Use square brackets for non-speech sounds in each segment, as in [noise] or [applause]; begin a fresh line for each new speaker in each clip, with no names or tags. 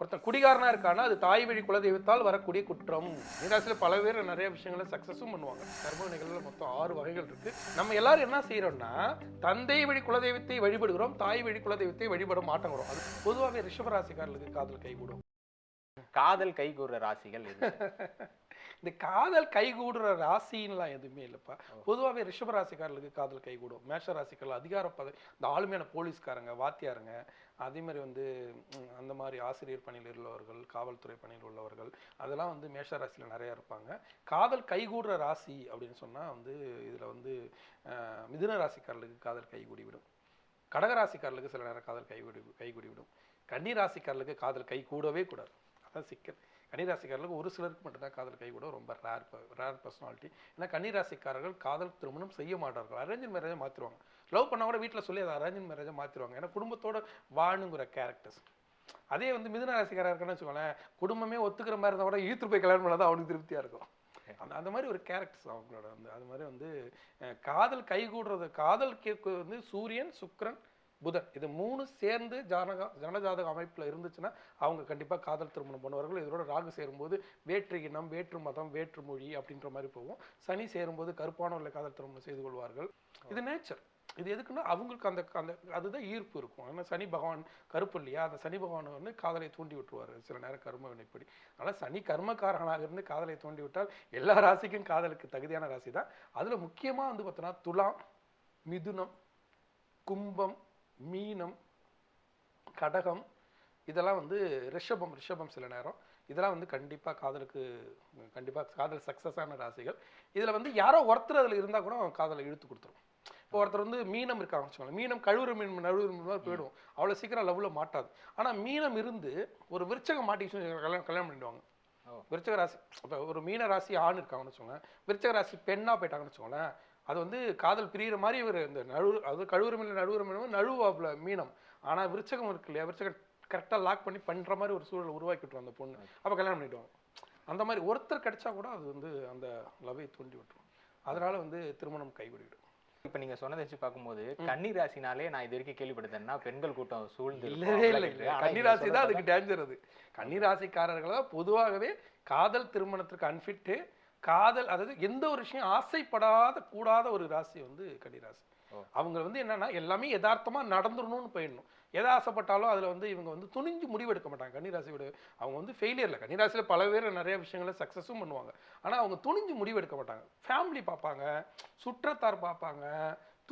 ஒருத்தன் குடிகாரனா இருக்கானா அது தாய் வழி குலதெய்வத்தால் வரக்கூடிய குற்றம். மீனாசியில் பல பேர் நிறைய விஷயங்களை சக்ஸஸும் பண்ணுவாங்க. கர்ம வினைகள்ல மொத்தம் ஆறு வகைகள் இருக்கு. நம்ம எல்லாரும் என்ன செய்யறோம்னா தந்தை வழி குலதெய்வத்தை வழிபடுகிறோம் தாய் வழி குலதெய்வத்தை வழிபட மாட்டேங்கிறோம். அது பொதுவாகவே ரிஷபராசிக்காரர்களுக்கு காதல் கைகூடும்
காதல் கைகூடுற ராசிகள் [laughs]
இந்த காதல் கைகூடுற ராசின்லாம் எதுவுமே இல்லைப்பா. பொதுவாகவே ரிஷபராசிக்காரர்களுக்கு காதல் கைகூடும். மேஷ ராசிக்காரர்கள் அதிகார பதவி இந்த ஆளுமையான போலீஸ்காரங்க வாத்தியாருங்க அதே மாதிரி வந்து அந்த மாதிரி ஆசிரியர் பணியில் உள்ளவர்கள் காவல்துறை பணியில் உள்ளவர்கள் அதெல்லாம் வந்து மேஷ ராசியில் நிறையா இருப்பாங்க. காதல் கைகூடுற ராசி அப்படின்னு சொன்னால் வந்து இதில் வந்து மிதுன ராசிக்காரர்களுக்கு காதல் கைகூடி விடும் கடகராசிக்காரர்களுக்கு சில நேரம் காதல் கைகூடி கைகூடி விடும் கன்னி ராசிக்காரர்களுக்கு காதல் கை கூடவே கூடாது. அதான் சிக்கல். கன்னிராசிக்காரர்களுக்கு ஒரு சிலருக்கு மட்டும்தான் காதல் கை கூட ரொம்ப ரேர் ரேர் பர்சனாலிட்டி ஏன்னா கன்னிராசிக்காரர்கள் காதல் திருமணம் செய்ய மாட்டார்கள். அரேஞ்ச் மேரேஜை மாற்றிடுவாங்க லவ் பண்ணால் கூட வீட்டில் சொல்லி அதை அரேஞ்ச் மேரேஜை மாற்றிடுவாங்க ஏன்னா குடும்பத்தோட வாணுங்கிற கேரக்டர்ஸ் அதே வந்து மிதுன ராசிக்காரர் இருக்குன்னு வச்சுக்கோங்களேன் குடும்பமே ஒத்துக்கிற மாதிரி இருந்தால் கூட ஈர்த்து போய் கல்யாணம் பண்ணால் தான் அவனுக்கு திருப்தியாக இருக்கும். அந்த அந்த மாதிரி ஒரு கேரக்டர்ஸ் அவங்களோட வந்து அது மாதிரி வந்து காதல் கைகூடுறது காதல் கேக்கு வந்து சூரியன் சுக்கிரன் புதன். இது மூணு சேர்ந்து ஜானக ஜனஜாதக அமைப்பில் இருந்துச்சுன்னா அவங்க கண்டிப்பாக காதல் திருமணம் பண்ணுவார்கள். இதோட ராகு சேரும்போது வேற்று இனம் வேற்று மதம் வேற்று மொழி அப்படின்ற மாதிரி போகும். சனி சேரும்போது கருப்பானவர்களை காதல் திருமணம் செய்து கொள்வார்கள். இது நேச்சர் இது எதுக்குன்னா அவங்களுக்கு அந்த அந்த அதுதான் ஈர்ப்பு இருக்கும். ஆனால் சனி பகவான் கருப்பு இல்லையா? அந்த சனி பகவான் வந்து காதலை தூண்டி விட்டுருவார் சில நேரம் கர்ம வினைப்படி. அதனால் சனி கர்மக்காரனாக இருந்து காதலை தூண்டி விட்டால் எல்லா ராசிக்கும் காதலுக்கு தகுதியான ராசி தான் அதில் முக்கியமாக வந்து பார்த்தோன்னா துலாம் மிதுனம் கும்பம் மீனம் கடகம் இதெல்லாம் வந்து ரிஷபம் ரிஷபம் சில நேரம். இதெல்லாம் வந்து கண்டிப்பாக காதலுக்கு கண்டிப்பாக காதல் சக்ஸஸான ராசிகள். இதில் வந்து யாரோ ஒருத்தர் அதில் இருந்தால் கூட காதலை இழுத்து கொடுத்துரும். இப்போ ஒருத்தர் வந்து மீனம் இருக்காங்க வச்சுக்கோங்க மீனம் கழுவுற மீன் நழுவுற மீன் மாதிரி போயிடும். அவ்வளோ சீக்கிரம் லவ்வில் மாட்டாது. ஆனால் மீனம் இருந்து ஒரு விருச்சகம் மாட்டிச்சு கல்யாணம் கல்யாணம் பண்ணிடுவாங்க. விருச்சக ராசி இப்போ ஒரு மீன ராசி ஆண் இருக்காங்கன்னு வச்சுக்கோங்களேன் விருச்சக ராசி பெண்ணா போயிட்டாங்கன்னு வச்சுக்கோங்களேன். அது வந்து காதல் பிரியிற மாதிரி இவர் இந்த நழு அது கழுவுற மீன் நழுவுற மீன் நழுவாப்புல மீனம். ஆனா விருச்சகம் இருக்கு இல்லையா? விருச்சகம் கரெக்டாக லாக் பண்ணி பண்ற மாதிரி ஒரு சூழல் உருவாக்கி விட்டுரும் அந்த பொண்ணு. அப்போ கல்யாணம் பண்ணிடுவாங்க. அந்த மாதிரி ஒருத்தர் கிடைச்சா கூட அது வந்து அந்த லவ்வை தூண்டி விட்டுரும் அதனால வந்து திருமணம் கைவிடிவிடும்
இப்ப நீங்க சொன்னதை வச்சு பார்க்கும்போது கன்னி ராசினாலே நான் இது வரைக்கும் கேள்விப்பட்டேன்னா பெண்கள் கூட்டம் சூழ்ந்து
இல்லவே இல்லை கன்னிராசி
நீங்க
தான் அதுக்கு டேஞ்சர் அது. கன்னிராசிக்காரர்கள் தான் பொதுவாகவே காதல் திருமணத்திற்கு அன்ஃபிட்டு காதல் அதாவது எந்த ஒரு விஷயம் ஆசைப்படாத கூடாத ஒரு ராசி வந்து கன்னிராசி. அவங்க வந்து என்னன்னா எல்லாமே யதார்த்தமா நடந்துடணும்னு போயிடணும். எதை ஆசைப்பட்டாலும் அதுல வந்து இவங்க வந்து துணிஞ்சு முடிவெடுக்க மாட்டாங்க. கன்னிராசியோட அவங்க வந்து ஃபெயிலியர்ல கன்னிராசியில பல பேர் நிறைய விஷயங்களை சக்ஸஸும் பண்ணுவாங்க. ஆனா அவங்க துணிஞ்சு முடிவெடுக்க மாட்டாங்க. ஃபேமிலி பார்ப்பாங்க சுற்றத்தார் பார்ப்பாங்க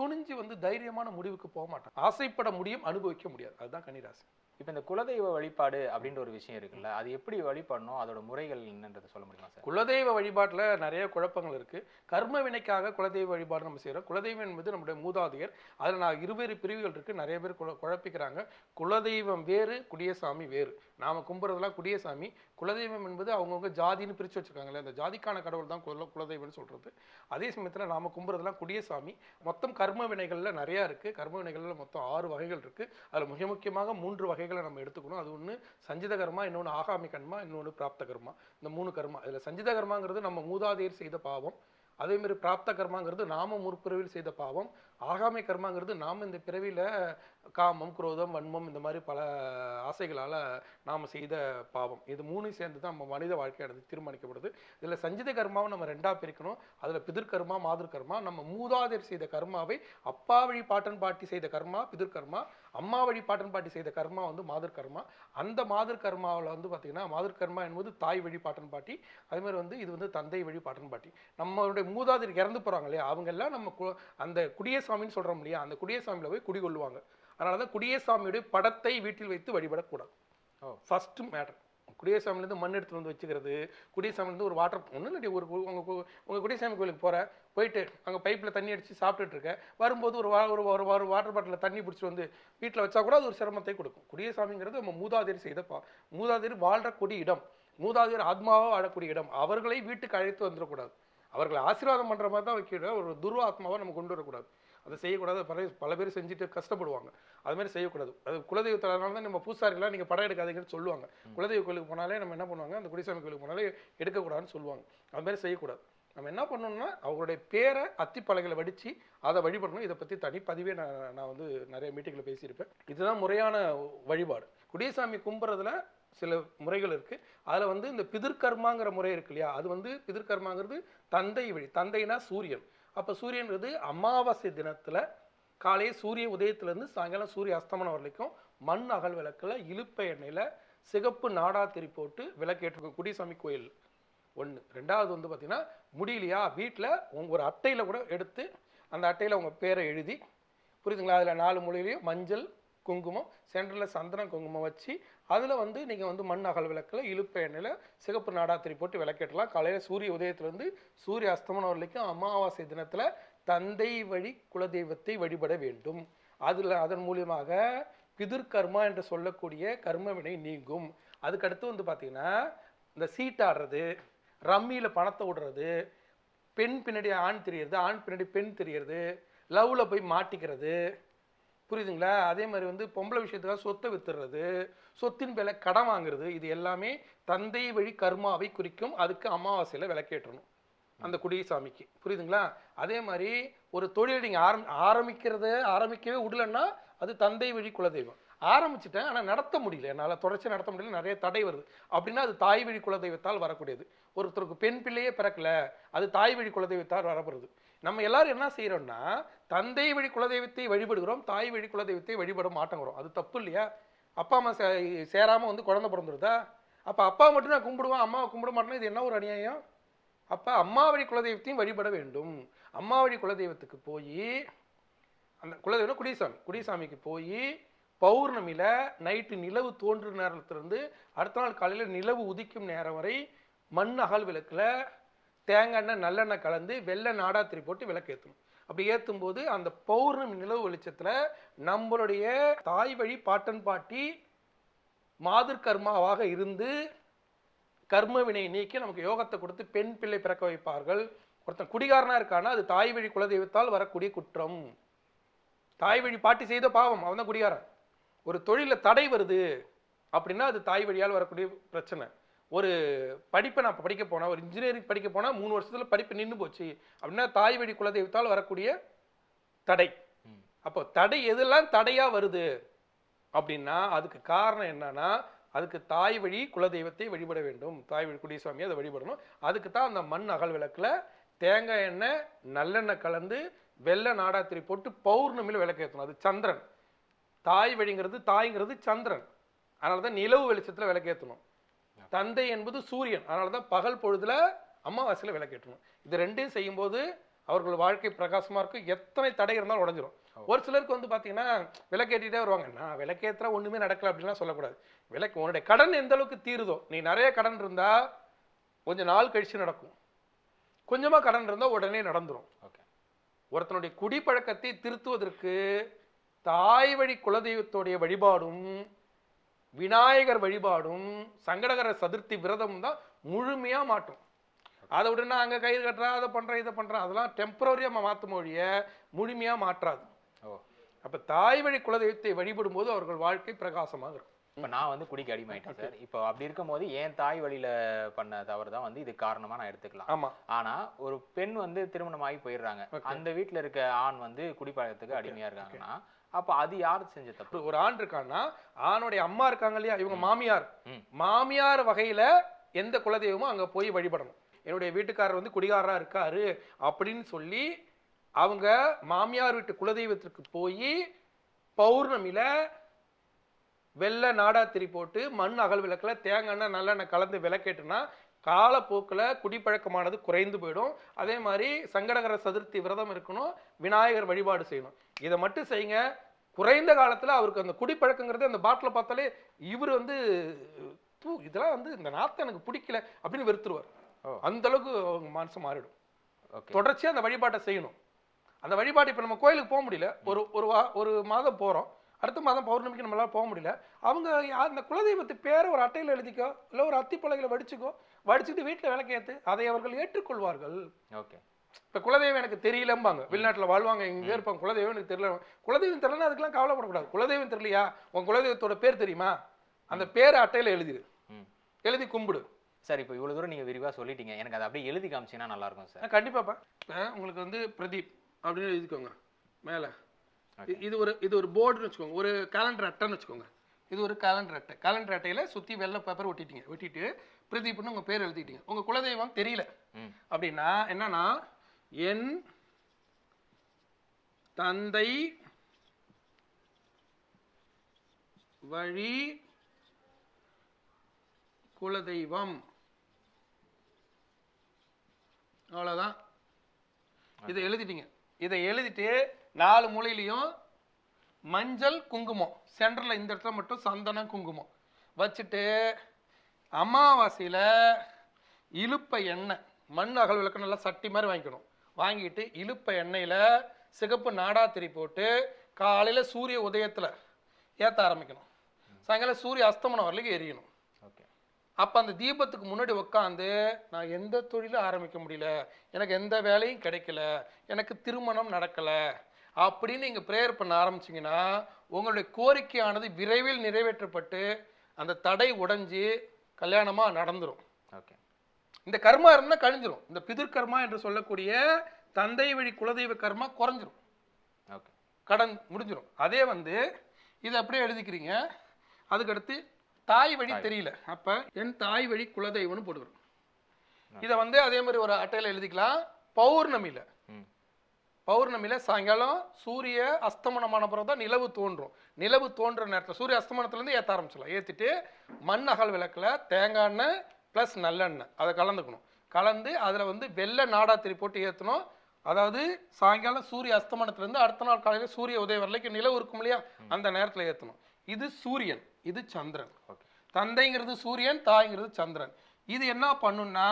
துணிஞ்சு வந்து தைரியமான முடிவுக்கு போக மாட்டாங்க. ஆசைப்பட முடியும் அனுபவிக்க முடியாது. அதுதான் கன்னிராசி
இப்போ இந்த குலதெய்வ வழிபாடு அப்படின்ற ஒரு விஷயம் இருக்குல்ல அது எப்படி வழிபடணும்? அதோட முறைகள் என்னன்றதை சொல்ல முடியுமா சார்?
குலதெய்வ வழிபாட்டில் நிறைய குழப்பங்கள் இருக்குது கர்ம வினைக்காக குலதெய்வ வழிபாடு நம்ம செய்கிறோம் குலதெய்வம் என்பது நம்முடைய மூதாதையர். அதில் நான் இருவேறு பிரிவுகள் இருக்குது நிறைய பேர் குழ குழப்பிக்கிறாங்க. குலதெய்வம் வேறு குடியசாமி வேறு. நாம் கும்புறதெல்லாம் குடியசாமி. குலதெய்வம் என்பது அவங்கவுங்க ஜாதின்னு பிரித்து வச்சிருக்காங்களே அந்த ஜாதிக்கான கடவுள் தான் குல குலதெய்வம்னு சொல்கிறது அதே சமயத்தில் நாம் கும்புறதெல்லாம் குடியசாமி. மொத்தம் கர்ம வினைகளில் நிறையா இருக்குது கர்ம வினைகளில் மொத்தம் ஆறு வகைகள் இருக்குது அதில் மிக முக்கியமாக மூன்று வகைகளை நம்ம எடுத்துக்கணும். அது ஒன்று சஞ்சித கர்மா இன்னொன்று ஆகாமி கர்மா இன்னொன்று பிராப்த கர்மா இந்த மூணு கர்மா. இதில் சஞ்சித கர்மாங்கிறது நம்ம மூதாதையர் செய்த பாவம். அதேமாரி பிராப்த கர்மாங்கிறது நாம முற்பிறவில் செய்த பாவம். ஆகாமை கர்மாங்கிறது நாம இந்த பிறவியில காமம் குரோதம் வன்மம் இந்த மாதிரி பல ஆசைகளால நாம செய்த பாவம். இது மூணு சேர்ந்து தான் நம்ம மனித வாழ்க்கையானது தீர்மானிக்கப்படுது. இதில் சஞ்சித கர்மாவை நம்ம ரெண்டா பிரிக்கணும். அதுல பிதிர்கர்மா மாதிர்கர்மா நம்ம மூதாதையர் செய்த கர்மாவை அப்பா வழி பாட்டன் பாட்டி செய்த கர்மா பிதிர்கர்மா அம்மா வழி பாட்டன் பாட்டி செய்த கர்மா வந்து மாதிர் கர்மா அந்த மாதிர் கர்மாவில் வந்து பார்த்தீங்கன்னா மாதிர் கர்மா என்பது தாய் வழி பாட்டன் பாட்டி அதுமாதிரி வந்து இது வந்து தந்தை வழி பாட்டன் பாட்டி. நம்மளுடைய மூதாதையர் இறந்து போறாங்க இல்லையா? அவங்க எல்லாம் நம்ம கு- அந்த குடியசாமின்னு சொல்றோம் இல்லையா? அந்த குடியசாமியில போய் குடிகொள்ளுவாங்க. அதனால தான் குடியசாமியுடைய படத்தை வீட்டில் வைத்து வழிபடக்கூடாது.
ஓ.
ஃபர்ஸ்ட் மேட்டர் குடியசாமிலேருந்து மண் எடுத்துட்டு வந்து வச்சுக்கிறது குடியசாமிலேருந்து ஒரு வாட்டர் ஒன்றும் இல்லை ஒரு கு- உங்க கு- உங்க குடியசாமி கோயிலுக்கு போற போயிட்டு அங்கே பைப்பில் தண்ணி அடிச்சு சாப்பிட்டுட்டு இருக்க வரும்போது ஒரு வா- ஒரு ஒரு வாட்டர் பாட்டிலில் தண்ணி பிடிச்சி வந்து வீட்டில் வச்சா கூட அது ஒரு சிரமத்தை கொடுக்கும். குடியசாமிங்கிறது நம்ம மூதாதையர் செய்த பா மூதாதையர் வாழ்றக்கூடிய இடம். மூதாதையர் ஆத்மாவாக வாழக்கூடிய இடம். அவர்களை வீட்டுக்கு அழைத்து வந்துடக்கூடாது. அவர்களை ஆசீர்வாதம் பண்ற மாதிரி தான் வைக்கிற ஒரு துரு ஆத்மாவை நம்ம கொண்டு வரக்கூடாது. அதை செய்யக்கூடாது. பல பல பேர் செஞ்சுட்டு கஷ்டப்படுவாங்க. அது மாதிரி செய்யக்கூடாது. அது குலதெய்வத்தினால தான் நம்ம பூசாரிலாம் நீங்கள் படம் எடுக்காதீங்கன்னு சொல்லுவாங்க. குலதெய்வ கோயிலுக்கு போனாலே நம்ம என்ன பண்ணுவாங்க? அந்த குடிசாமி கோயிலுக்கு போனாலே எடுக்கக்கூடாதுன்னு சொல்லுவாங்க. அது மாதிரி செய்யக்கூடாது. நம்ம என்ன பண்ணணும்னா அவங்களுடைய பேரை அத்திப்பலகையில் வடித்து அதை வழிபடணும். இதை பற்றி தனிப்பதிவே நான் நான் வந்து நிறைய மீட்டிங்கில் பேசியிருப்பேன். இதுதான் முறையான வழிபாடு. குடியசாமி கும்புறதுல சில முறைகள் இருக்கு. அதுல வந்து இந்த பிதிர்கர்மாங்கிற முறை இருக்கு இல்லையா? அது வந்து பிதிர்கர்மாங்கிறது தந்தை வழி. தந்தைனா சூரியன். அப்போ சூரியன்றது அமாவாசை தினத்தில் காலையே சூரிய உதயத்துலேருந்து சாயங்காலம் சூரிய அஸ்தமனம் வரைக்கும் மண் அகல் விளக்கில் இலுப்பை எண்ணெயில் சிகப்பு நாடாத்திரி போட்டு விளக்கேற்று குடிசாமி கோயில் ஒன்று ரெண்டாவது வந்து பார்த்தீங்கன்னா முடியலையா? வீட்டில் உங்க ஒரு அட்டையில் கூட எடுத்து அந்த அட்டையில் உங்கள் பேரை எழுதி புரியுதுங்களா? அதில் நாலு மொழியிலையும் மஞ்சள் குங்குமம் சென்டரில் சந்தனம் குங்குமம் வச்சு அதில் வந்து நீங்கள் வந்து மண் அகல் விளக்கில் இழுப்ப எண்ணெயில் சிகப்பு நாடாத்திரி போட்டு விளக்கேற்றலாம். காலையில் சூரிய உதயத்திலேருந்து சூரிய அஸ்தமனம் வரைக்கும் அமாவாசை தினத்தில் தந்தை வழி குலதெய்வத்தை வழிபட வேண்டும். அதில் அதன் மூலியமாக பிதிர்கர்மா என்று சொல்லக்கூடிய கர்ம வினை நீங்கும். அதுக்கடுத்து வந்து பார்த்தீங்கன்னா இந்த சீட்டாடுறது ரம்மியில் பணத்தை விடுறது பெண் பின்னாடி ஆண் தெரியறது ஆண் பின்னாடி பெண் தெரியறது லவ்வில் போய் மாட்டிக்கிறது புரியுதுங்களா? அதே மாதிரி வந்து பொம்பளை விஷயத்துக்காக சொத்தை வித்துறது சொத்தின் விலை கடன் வாங்குறது இது எல்லாமே தந்தை வழி கர்மாவை குறிக்கும். அதுக்கு அமாவாசையில் விளக்கேற்றணும் அந்த குடிசாமிக்கு புரியுதுங்களா? அதே மாதிரி ஒரு தொழில் நீங்கள் ஆரம் ஆரம்பிக்கிறத ஆரம்பிக்கவே விடலன்னா அது தந்தை வழி குலதெய்வம். ஆரம்பிச்சிட்டேன் ஆனால் நடத்த முடியல. என்னால் தொடர்ச்சி நடத்த முடியல நிறைய தடை வருது. அப்படின்னா அது தாய் வழி குலதெய்வத்தால் வரக்கூடியது. ஒருத்தருக்கு பெண் பிள்ளையே பிறக்கல அது தாய் வழி குலதெய்வத்தால் வரப்படுது. நம்ம எல்லாரும் என்ன செய்யறோம்னா தந்தை வழி குலதெய்வத்தை வழிபடுகிறோம் தாய் வழி குலதெய்வத்தை வழிபட மாட்டேங்கிறோம். அது தப்பு இல்லையா? அப்பா அம்மா சே சேராம வந்து குழந்தை பிறந்துருதா? அப்ப அப்பா மட்டும் நான் கும்பிடுவேன் அம்மாவை கும்பிட மாட்டேன்னா இது என்ன ஒரு அநியாயம்? அப்ப அம்மா வழி குலதெய்வத்தையும் வழிபட வேண்டும். அம்மா வழி குலதெய்வத்துக்கு போய் அந்த குலதெய்வம் குடிசாமி குடிசாமிக்கு போய் பௌர்ணமியில் நைட்டு நிலவு தோன்றுற நேரத்துலேருந்து அடுத்த நாள் காலையில் நிலவு உதிக்கும் நேரம் வரை மண் அகல் விளக்கில் தேங்காய் எண்ணெய் நல்லெண்ணெய் கலந்து வெள்ளை நாடாத்திரி போட்டு விளக்கு ஏற்றணும் அப்படி ஏற்றும் போது அந்த பௌர்ணமி நிலவு வெளிச்சத்தில் நம்மளுடைய தாய் வழி பாட்டன் பாட்டி மாதிர்கர்மாவாக இருந்து கர்ம வினை நீக்கி நமக்கு யோகத்தை கொடுத்து பெண் பிள்ளை பிறக்க வைப்பார்கள். ஒருத்தன் குடிகாரனா இருக்கானா அது தாய் வழி குலதெய்வத்தால் வரக்கூடிய குற்றம். தாய் வழி பாட்டி செய்த பாவம் அவன் தான் குடிகாரன். ஒரு தொழிலில் தடை வருது அப்படின்னா அது தாய் வழியால் வரக்கூடிய பிரச்சனை. ஒரு படிப்பை நான் படிக்க போனா ஒரு இன்ஜினியரிங் படிக்க போனா மூணு வருஷத்துல படிப்பு நின்னு போச்சு. அப்படின்னா தாய் வழி குலதெய்வத்தால் வரக்கூடிய தடை. அப்போ தடை எதெல்லாம் தடையா வருது? அப்படின்னா அதுக்கு காரணம் என்னன்னா அதுக்கு தாய் வழி குலதெய்வத்தை வழிபட வேண்டும். தாய் வழி குடிசாமி அதை வழிபடணும். அதுக்கு தான் அந்த மண் அகல் விளக்குல தேங்காய் எண்ணெய் நல்லெண்ணெய் கலந்து வெள்ளை நாடாத்திரி போட்டு பௌர்ணமியில் விளக்கேற்றணும் அது சந்திரன். தாய் வழிங்கிறது தாய்ங்கிறது சந்திரன். அதனால தான் நிலவு வெளிச்சத்துல விளக்கேற்றணும் தந்தை என்பது சூரியன். அதனால தான் பகல் பொழுதுல அமாவாசையில் விளக்கேற்றணும் இது ரெண்டையும் செய்யும்போது அவர்கள் வாழ்க்கை பிரகாசமா இருக்கும். எத்தனை தடை இருந்தாலும் உடஞ்சிரும். ஒரு சிலருக்கு வந்து பாத்தீங்கன்னா விளக்கேற்றிட்டே வருவாங்க. நான் விளக்கேற்ற ஒண்ணுமே நடக்கல அப்படின்லாம் சொல்லக்கூடாது. விளக்கு உன்னுடைய கடன் எந்த அளவுக்கு தீருதோ நீ நிறைய கடன் இருந்தா கொஞ்ச நாள் கழிச்சு நடக்கும். கொஞ்சமா கடன் இருந்தா உடனே நடந்துரும்.
ஓகே.
ஒருத்தனுடைய குடிப்பழக்கத்தை திருத்துவதற்கு தாய் வழி குலதெய்வத்துடைய வழிபாடும் விநாயகர் வழிபாடும் சங்கடகர சதுர்த்தி விரதம் தான் முழுமையா மாட்டும். அதை விட நான் அங்க கயிறு கட்டுறேன் அதை பண்றேன் இதை பண்றேன் அதெல்லாம் டெம்பரரியா மாற்றும் மொழிய முழுமையா மாற்றாது.
ஓ.
அப்ப தாய் வழி குலதெய்வத்தை வழிபடும் போது அவர்கள் வாழ்க்கை பிரகாசமாக இருக்கும்.
இப்போ நான் வந்து குடிக்கு அடிமையாயிட்டேன் சார். இப்போ அப்படி இருக்கும்போது என் தாய் வழியில பண்ண தவறு தான் வந்து இது காரணமா நான் எடுத்துக்கலாம்.
ஆமா.
ஆனா ஒரு பெண் வந்து திருமணம் ஆகி போயிடுறாங்க. அந்த வீட்ல இருக்க ஆண் வந்து குடிப்பழக்கத்துக்கு அடிமையா இருக்காங்கன்னா அப்ப அது யார் செஞ்ச தப்பு?
ஒரு ஆண் இருக்கான்னா ஆணுடைய அம்மா இருக்காங்க இல்லையா? இவங்க மாமியார். மாமியார் வகையில எந்த குலதெய்வமோ அங்க போய் வழிபடணும். என்னுடைய வீட்டுக்காரர் வந்து குடிகாரரா இருக்காரு அப்படின்னு சொல்லி அவங்க மாமியார் வீட்டு குலதெய்வத்திற்கு போய் பௌர்ணமியில வெள்ளை நாடாத்திரி போட்டு மண் அகல் விளக்குல தேங்காய் நல்லெண்ணெய் கலந்து விளக்கேட்டுனா காலப்போக்கில் குடிப்பழக்கமானது குறைந்து போயிடும். அதே மாதிரி சங்கடகர சதுர்த்தி விரதம் இருக்கணும் விநாயகர் வழிபாடு செய்யணும். இதை மட்டும் செய்யுங்க. குறைந்த காலத்துல அவருக்கு அந்த குடிப்பழக்கங்கிறது அந்த பாட்டில் பார்த்தாலே இவர் வந்து தூ இதெல்லாம் வந்து இந்த நாத்தை எனக்கு பிடிக்கல அப்படின்னு வெறுத்துருவார். அந்த அளவுக்கு அவங்க மனசு மாறிடும்.
ஓகே.
தொடர்ச்சியா அந்த வழிபாட்டை செய்யணும். அந்த வழிபாடு இப்போ நம்ம கோயிலுக்கு போக முடியல. ஒரு ஒரு வா ஒரு மாதம் போறோம். அடுத்த மாதம் பௌர்ணமிக்கு நம்மளால போக முடியல. அவங்க அந்த குலதெய்வத்து பேரை ஒரு அட்டையில் எழுதிக்கோ இல்லை ஒரு அத்திப்பலகையில் வடிச்சுக்கோ வடிச்சுட்டு வீட்டில் விளக்கேத்து அதை அவர்கள் ஏற்றுக்கொள்வார்கள்.
ஓகே.
இப்போ குலதெய்வம் எனக்கு தெரியலம்பாங்க. வெளிநாட்டுல வாழ்வாங்க இங்கே இருப்பாங்க. குலதெய்வம் எனக்கு தெரியல. குலதெய்வம் தெரியலன்னா அதுக்கெல்லாம் கவலைப்படக்கூடாது குலதெய்வம் தெரியலையா? உன் குலதெய்வத்தோட பேர் தெரியுமா? அந்த பேரை அட்டையில எழுதிரு.
ம்.
எழுதி கும்பிடு.
சார் இப்போ இவ்வளவு தூரம் நீங்க விரிவா சொல்லிட்டீங்க. எனக்கு அதை அப்படியே எழுதி காமிச்சீங்கன்னா நல்லா இருக்கும் சார்
கண்டிப்பாப்பா. இப்போ உங்களுக்கு வந்து பிரதீப் அப்படின்னு எழுதிக்கோங்க. மேலே. இது ஒரு இது ஒரு போர்டுன்னு வச்சுக்கோங்க. ஒரு கேலண்டர் அட்டைன்னு வச்சுக்கோங்க. இது ஒரு கேலண்டர் அட்டை. கேலண்டர் அட்டையில சுத்தி வெள்ளை பேப்பர் ஒட்டிட்டீங்க. ஒட்டிட்டு பிரதீப்னு உங்க பேர் எழுதிட்டீங்க. உங்க குலதெய்வம் தெரியல. அப்படின்னா என்னன்னா என் தந்தை வழி குலதெய்வம். அவ்வளவுதான். இதை எழுதிட்டீங்க. இதை எழுதிட்டு நாலு மூலையிலையும் மஞ்சள் குங்குமம். சென்டர்ல இந்த இடத்துல மட்டும் சந்தனம் குங்குமம். வச்சுட்டு அமாவாசையில இலுப்பை எண்ணெய் மண் அகல் விளக்கு நல்லா சட்டி மாதிரி வாங்கிக்கணும். வாங்கிட்டு இலுப்பை எண்ணெயில சிகப்பு நாடாத்திரி போட்டு காலையில சூரிய உதயத்துல ஏத்த ஆரம்பிக்கணும். சாயங்காலம் சூரிய அஸ்தமனம் வரைக்கும் எரியணும்.
ஓகே.
அப்ப அந்த தீபத்துக்கு முன்னாடி உட்காந்து நான் எந்த தொழிலும் ஆரம்பிக்க முடியல. எனக்கு எந்த வேலையும் கிடைக்கல. எனக்கு திருமணம் நடக்கல. அப்படின்னு நீங்க ப்ரேயர் பண்ண ஆரம்பிச்சீங்கன்னா உங்களுடைய கோரிக்கையானது விரைவில் நிறைவேற்றப்பட்டு அந்த தடை உடைஞ்சு கல்யாணமா நடந்துரும்.
ஓகே.
இந்த கர்மா இருந்தா கழிஞ்சிரும். இந்த பிதிர்கர்மா என்று சொல்லக்கூடிய தந்தை வழி குலதெய்வ கர்மா குறைஞ்சிரும்.
ஓகே.
கடன் முடிஞ்சிரும். அதே வந்து இதை அப்படியே எழுதிக்கிறீங்க. அதுக்கடுத்து தாய் வழி தெரியல. அப்ப என் தாய் வழி குலதெய்வம்னு போட்டுக்கிறோம். இதை வந்து அதே மாதிரி ஒரு அட்டையில எழுதிக்கலாம். பௌர்ணமியில. பௌர்ணமியில சாயங்காலம் சூரிய அஸ்தமனமான பிறகு தான் நிலவு தோன்றும். நிலவு தோன்ற நேரத்தில் சூரிய அஸ்தமனத்துல இருந்து ஏற்ற ஆரம்பிச்சிடலாம். ஏற்றிட்டு மண் அகல் விளக்குல தேங்காய் எண்ணெய் ப்ளஸ் நல்லெண்ணெய். அதை கலந்துக்கணும். கலந்து அதில் வந்து வெள்ளை நாடாத்திரி போட்டு ஏற்றணும் அதாவது சாயங்காலம் சூரிய அஸ்தமனத்துலேருந்து அடுத்த நாள் காலையில் சூரிய உதயம் வரைக்கும் நிலவு இருக்கும் இல்லையா? அந்த நேரத்தில் ஏற்றணும் இது சூரியன் இது சந்திரன். தந்தைங்கிறது சூரியன் தாய்ங்கிறது சந்திரன். இது என்ன பண்ணுன்னா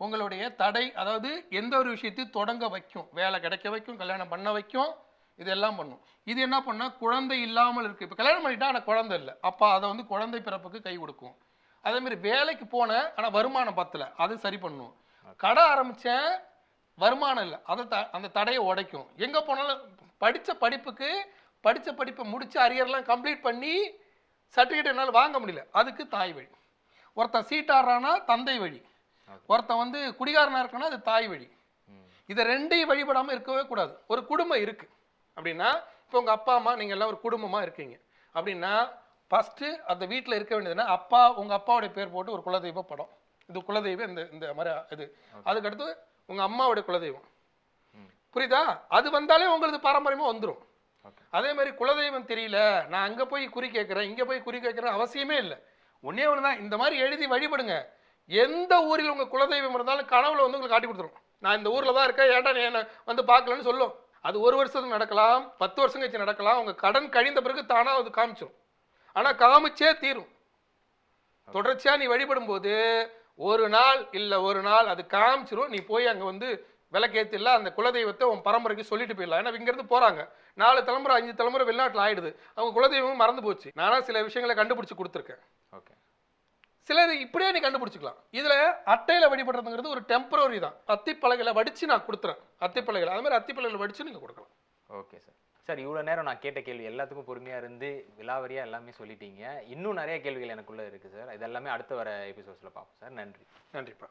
உங்களுடைய தடை அதாவது எந்த ஒரு விஷயத்தையும் தொடங்க வைக்கும். வேலை கிடைக்க வைக்கும் கல்யாணம் பண்ண வைக்கும் இதெல்லாம் பண்ணும். இது என்ன பண்ணா குழந்தை இல்லாமல் இருக்கு. இப்போ கல்யாணம் பண்ணிட்டா ஆனால் குழந்தை இல்லை. அப்போ அதை வந்து குழந்தை பிறப்புக்கு கை கொடுக்கும். அதே மாதிரி வேலைக்கு போனேன் ஆனால் வருமானம் பத்தல. அது சரி பண்ணும். கடை ஆரம்பிச்சேன் வருமானம் இல்லை. அதை த அந்த தடையை உடைக்கும். எங்கே போனாலும் படித்த படிப்புக்கு படித்த படிப்பை முடிச்சு அரியர்லாம் கம்ப்ளீட் பண்ணி சர்டிஃபிகேட் என்னால் வாங்க முடியல. அதுக்கு தாய் வழி. ஒருத்தன் சீட்டாடுறானா தந்தை வழி. ஒருத்தன் வந்து குடிகாரனா இருக்கானா அது தாய் வழி. இதை ரெண்டையும் வழிபடாம இருக்கவே கூடாது. ஒரு குடும்பம் இருக்கு. அப்படின்னா இப்போ உங்க அப்பா அம்மா நீங்க எல்லாம் ஒரு குடும்பமா இருக்கீங்க. அப்படின்னா ஃபர்ஸ்ட் அந்த வீட்டில் இருக்க வேண்டியதுன்னா அப்பா உங்க அப்பாவுடைய பேர் போட்டு ஒரு குலதெய்வ படம். இது குலதெய்வம் இந்த இந்த மாதிரி இது. அதுக்கடுத்து உங்க அம்மாவுடைய குலதெய்வம். புரியுதா? அது வந்தாலே உங்களுக்கு பாரம்பரியமா வந்துடும் அதே மாதிரி குலதெய்வம் தெரியல நான் அங்க போய் குறி கேட்கிறேன் இங்க போய் குறி கேட்கிறேன் அவசியமே இல்லை. ஒண்ணே ஒன்று தான் இந்த மாதிரி எழுதி வழிபடுங்க. எந்த ஊரில் உங்க குலதெய்வம் இருந்தாலும் கனவுல வந்து உங்களுக்கு காட்டி கொடுத்துரும். நான் இந்த ஊர்ல தான் இருக்கேன் ஏன்டா நீ என்ன வந்து பார்க்கலன்னு சொல்லும். அது ஒரு வருஷத்துக்கு நடக்கலாம் பத்து வருஷம் கழிச்சு நடக்கலாம் உங்க கடன் கழிந்த பிறகு தானா அது காமிச்சிரும். ஆனா காமிச்சே தீரும். தொடர்ச்சியா நீ வழிபடும் போது ஒரு நாள் இல்ல ஒரு நாள் அது காமிச்சிரும். நீ போய் அங்க வந்து விளக்கேத்தில அந்த குலதெய்வத்தை உன் பரம்பரைக்கு சொல்லிட்டு போயிடலாம். ஏன்னா இங்க இருந்து போறாங்க. நாலு தலைமுறை அஞ்சு தலைமுறை வெளிநாட்டுல ஆயிடுது. அவங்க குலதெய்வமும் மறந்து போச்சு. நானா சில விஷயங்களை கண்டுபிடிச்சு கொடுத்துருக்கேன்.
ஓகே.
சிலது இப்படியே நீ கண்டுபிடிச்சிக்கலாம். இதுல அட்டையில வழிபடுறதுங்கிறது ஒரு டெம்பரரி தான். அத்திப்பலகையில வடிச்சு நான் கொடுத்துறேன். அத்திப்பலகையில. அது மாதிரி அத்திப்பலகையில வடிச்சு நீங்க கொடுக்கலாம்.
Okay sir. சார் இவ்வளோ நேரம் நான் கேட்ட கேள்வி எல்லாத்துக்கும் பொறுமையாக இருந்து விலாவரியாக எல்லாமே சொல்லிட்டீங்க. இன்னும் நிறைய கேள்விகள் எனக்குள்ளே இருக்குது சார். இதெல்லாமே அடுத்து வர எபிசோட்ஸில் பார்ப்போம் சார். நன்றி.
நன்றிப்பா.